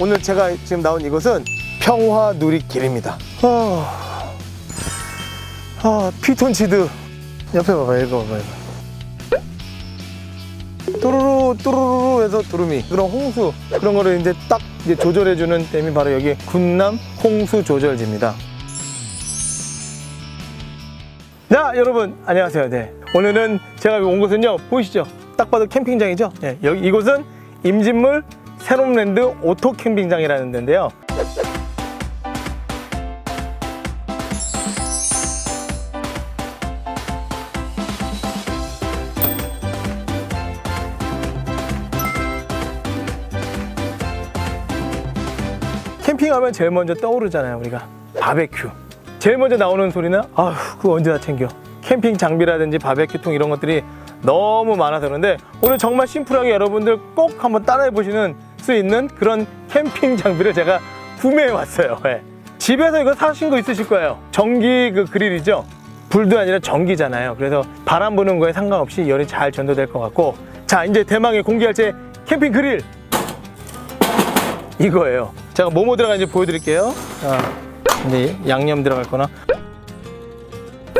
오늘 제가 지금 나온 이곳은 평화 누리길입니다. 아, 아 피톤치드 옆에 봐봐 이거 봐봐 이거. 또르르 또르르 해서 두루미 그런 홍수 그런 거를 이제 딱 이제 조절해주는 댐이 바로 여기 군남 홍수 조절지입니다. 자 여러분 안녕하세요. 네 오늘은 제가 온 곳은요 보이시죠? 딱 봐도 캠핑장이죠. 네, 여기 이곳은 임진물 새롬랜드 오토 캠핑장이라는 데인데요. 캠핑하면 제일 먼저 떠오르잖아요 우리가. 바베큐. 제일 먼저 나오는 소리는 아휴 그거 언제 다 챙겨. 캠핑 장비라든지 바베큐통 이런 것들이 너무 많아서 그런데 오늘 정말 심플하게 여러분들 꼭 한번 따라해 보시는 수 있는 그런 캠핑 장비를 제가 구매해 왔어요 예. 집에서 이거 사신 거 있으실 거예요 전기 그 그릴이죠 불도 아니라 전기잖아요 그래서 바람 부는 거에 상관없이 열이 잘 전도될 것 같고 자 이제 대망의 공개할 제 캠핑 그릴 이거예요. 제가 뭐뭐 들어가는지 보여드릴게요. 자, 이제 양념 들어갈 거나.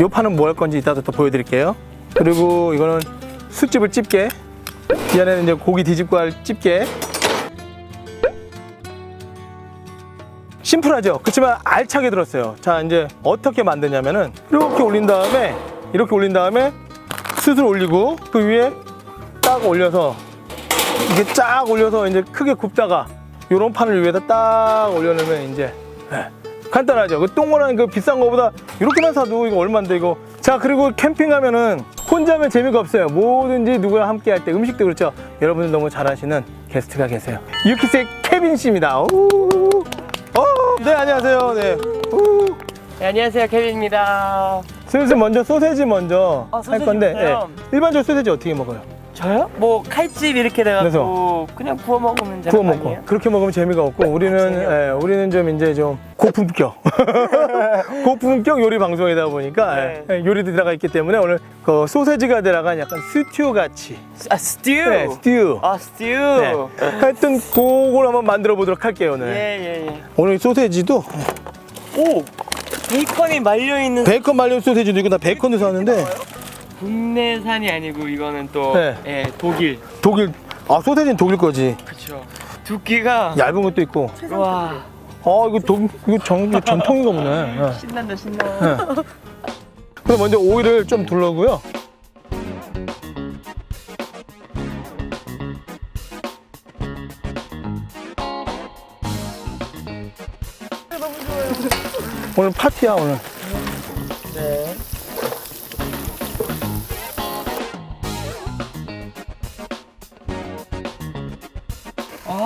요 판은 뭐 할 건지 이따가 또 보여드릴게요. 그리고 이거는 숯집을 집게. 이 안에는 이제 고기 뒤집고 할 집게. 심플하죠? 그렇지만 알차게 들었어요. 자, 이제 어떻게 만드냐면은 이렇게 올린 다음에 이렇게 올린 다음에 숯을 올리고 그 위에 딱 올려서 이게 쫙 올려서 이제 크게 굽다가 요런 판을 위에다 딱 올려놓으면 이제 예, 간단하죠. 그 동그란 그 비싼 거보다 이렇게만 사도 이거 얼마인데 이거. 자 그리고 캠핑하면은 혼자면 재미가 없어요. 뭐든지 누구랑 함께 할 때 음식도 그렇죠. 여러분들 너무 잘하시는 게스트가 계세요. 유키스의 케빈 씨입니다. 오, 오, 네 안녕하세요. 네. 오. 네, 안녕하세요 케빈입니다. 슬슬 먼저 소세지 먼저 아, 할 소세지부터요? 건데 예. 일반적으로 소세지 어떻게 먹어요? 저요? 뭐 칼집 이렇게 돼갖고 그냥 구워 먹으면 되는 구워 거 먹고 아니에요? 그렇게 먹으면 재미가 없고 우리는 재미없- 예, 우리는 좀 이제 좀 고품격 고품격 요리 방송이다 보니까 네. 예, 요리도 들어가 있기 때문에 오늘 그 소세지가 들어간 약간 스튜 같이 아 스튜. 네, 스튜 아 스튜. 네. 하여튼 그걸 한번 만들어 보도록 할게요 오늘 예예 예. 오늘 소세지도 오 베이컨이 말려 있는 베이컨 말린 소세지도 있고 나 베이컨도 샀는데 국내산이 아니고 이거는 또 네. 예, 독일. 독일 아 소세지는 독일 거지 그렇죠. 두께가 얇은 것도 있고 와 아 이거 독 이거 전 이거 전통인가 보네 예. 신난다 신나. 그럼 먼저 오일을 좀 둘러고요. 오늘 파티야 오늘.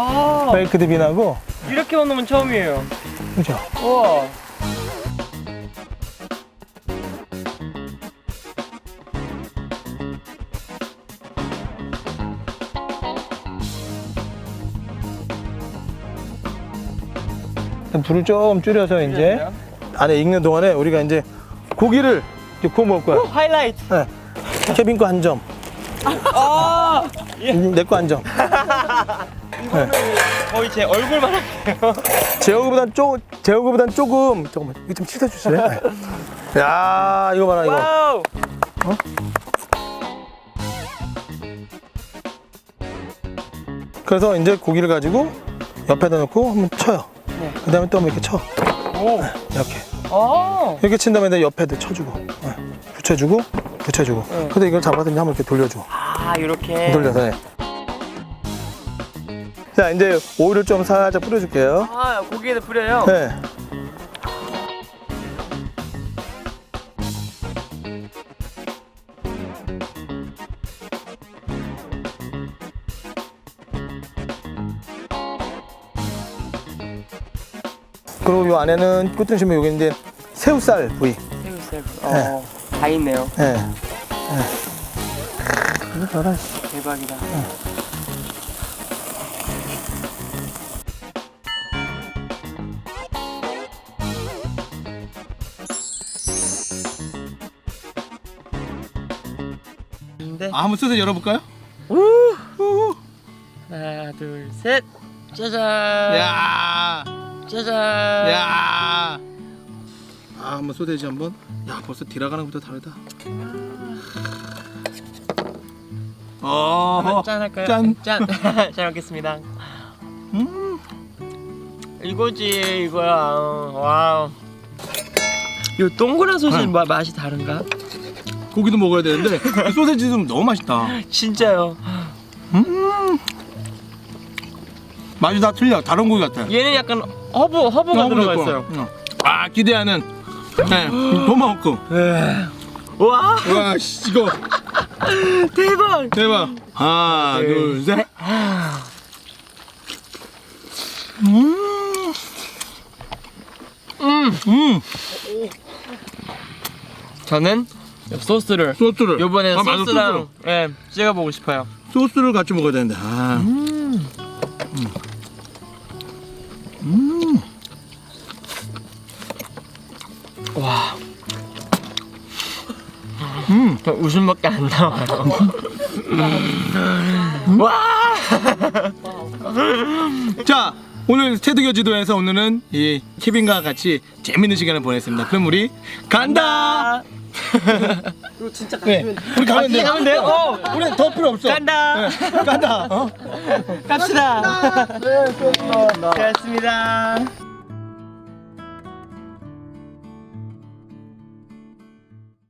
아 베이크드 빈하고 이렇게 건 처음이에요. 그죠? 우와. 일단 불을 좀 줄여서 이제 안에 익는 동안에 우리가 이제 고기를 이제 구워 먹을 거야. 하이라이트. 네. 케빈 거 한 점, 아 내 거 한 점. 거의 제 얼굴만 할게요. 제어보단 조 제어보단 조금 조금 이거 좀 치워 주실래? 네. 야 이거 봐라 이거. 와우. 그래서 이제 고기를 가지고 옆에다 놓고 한번 쳐요. 네. 그다음에 또 한번 이렇게 쳐. 오. 이렇게. 아. 이렇게 친 다음에 옆에도 쳐주고 네. 붙여주고 붙여주고 네. 근데 이걸 잡아서 이제 한번 이렇게 돌려줘 아 이렇게. 돌려서 네. 자 이제 오일을 좀 살짝 뿌려줄게요 아 고기에다 뿌려요. 네. 그리고 이 안에는 끝등심이 여기 이제 새우살 부위 새우살. 어. 다 있네요. 네. 네. 이거 봐라 대박이다. 근데 아, 한번 소세지 열어볼까요? 하나 둘 셋. 짜잔. 야, 짜잔. 야. 아, 한번 소세지 한번. 야, 벌써 들어가는 것부터 다르다. 어, 짠 할까요? 짠. 짠. 잘 먹겠습니다. 음, 이거지 이거야. 와우. 이 동그란 소시지 응. 마- 맛이 다른가? 고기도 먹어야 되는데 이 소세지 좀 너무 맛있다. 진짜요. 음, 맛이 다 틀려. 다른 고기 같아. 얘는 약간 허브 허브가 들어가. 있어요. 응. 아, 기대하는. 네, 더 먹고. 와 와, 씨, 이거 대박. 대박. 하나, 네. 둘, 셋. 음, 음. 음, 저는 소스를 소스를. 요번에 아, 맞아, 소스랑 예 찍어 보고 싶어요. 소스를. 소스를 같이 먹어야 되는데. 아. 음. 음. 와. 음. 저 웃음밖에 안 나와요. 와. 자, 오늘 테드겨 지도에서 오늘은 이 케빈과 같이 재밌는 시간을 보냈습니다. 그럼 우리 간다. 그리고 진짜 네, 가시면 우리 가면 돼. 가면 돼요? 어. 우리 더 필요 없어. 간다. 네, 간다. 어? 갑시다. 네, 수고하셨습니다. 고맙습니다.